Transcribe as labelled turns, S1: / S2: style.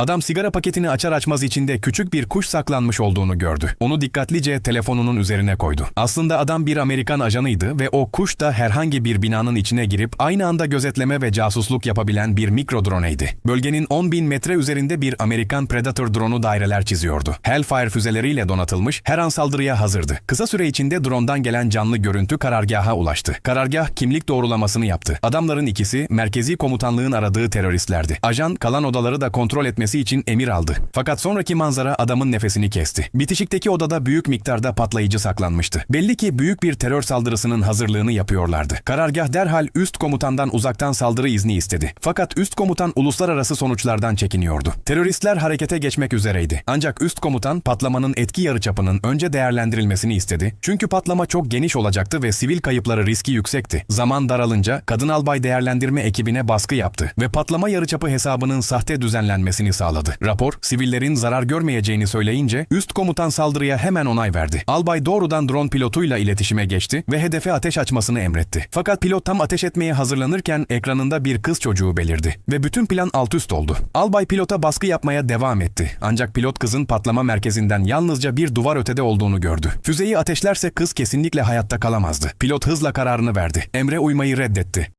S1: Adam sigara paketini açar açmaz içinde küçük bir kuş saklanmış olduğunu gördü. Onu dikkatlice telefonunun üzerine koydu. Aslında adam bir Amerikan ajanıydı ve o kuş da herhangi bir binanın içine girip aynı anda gözetleme ve casusluk yapabilen bir mikro droneydi. Bölgenin 10 bin metre üzerinde bir Amerikan Predator dronu daireler çiziyordu. Hellfire füzeleriyle donatılmış, her an saldırıya hazırdı. Kısa süre içinde drondan gelen canlı görüntü karargaha ulaştı. Karargah kimlik doğrulamasını yaptı. Adamların ikisi merkezi komutanlığın aradığı teröristlerdi. Ajan kalan odaları da kontrol etmesi için emir aldı. Fakat sonraki manzara adamın nefesini kesti. Bitişikteki odada büyük miktarda patlayıcı saklanmıştı. Belli ki büyük bir terör saldırısının hazırlığını yapıyorlardı. Karargah derhal üst komutandan uzaktan saldırı izni istedi. Fakat üst komutan uluslararası sonuçlardan çekiniyordu. Teröristler harekete geçmek üzereydi. Ancak üst komutan patlamanın etki yarıçapının önce değerlendirilmesini istedi. Çünkü patlama çok geniş olacaktı ve sivil kayıpları riski yüksekti. Zaman daralınca kadın albay değerlendirme ekibine baskı yaptı ve patlama yarıçapı hesabının sahte düzenlenmesini sağladı. Rapor, sivillerin zarar görmeyeceğini söyleyince üst komutan saldırıya hemen onay verdi. Albay doğrudan drone pilotuyla iletişime geçti ve hedefe ateş açmasını emretti. Fakat pilot tam ateş etmeye hazırlanırken ekranında bir kız çocuğu belirdi ve bütün plan alt üst oldu. Albay pilota baskı yapmaya devam etti. Ancak pilot kızın patlama merkezinden yalnızca bir duvar ötede olduğunu gördü. Füzeyi ateşlerse kız kesinlikle hayatta kalamazdı. Pilot hızla kararını verdi. Emre uymayı reddetti.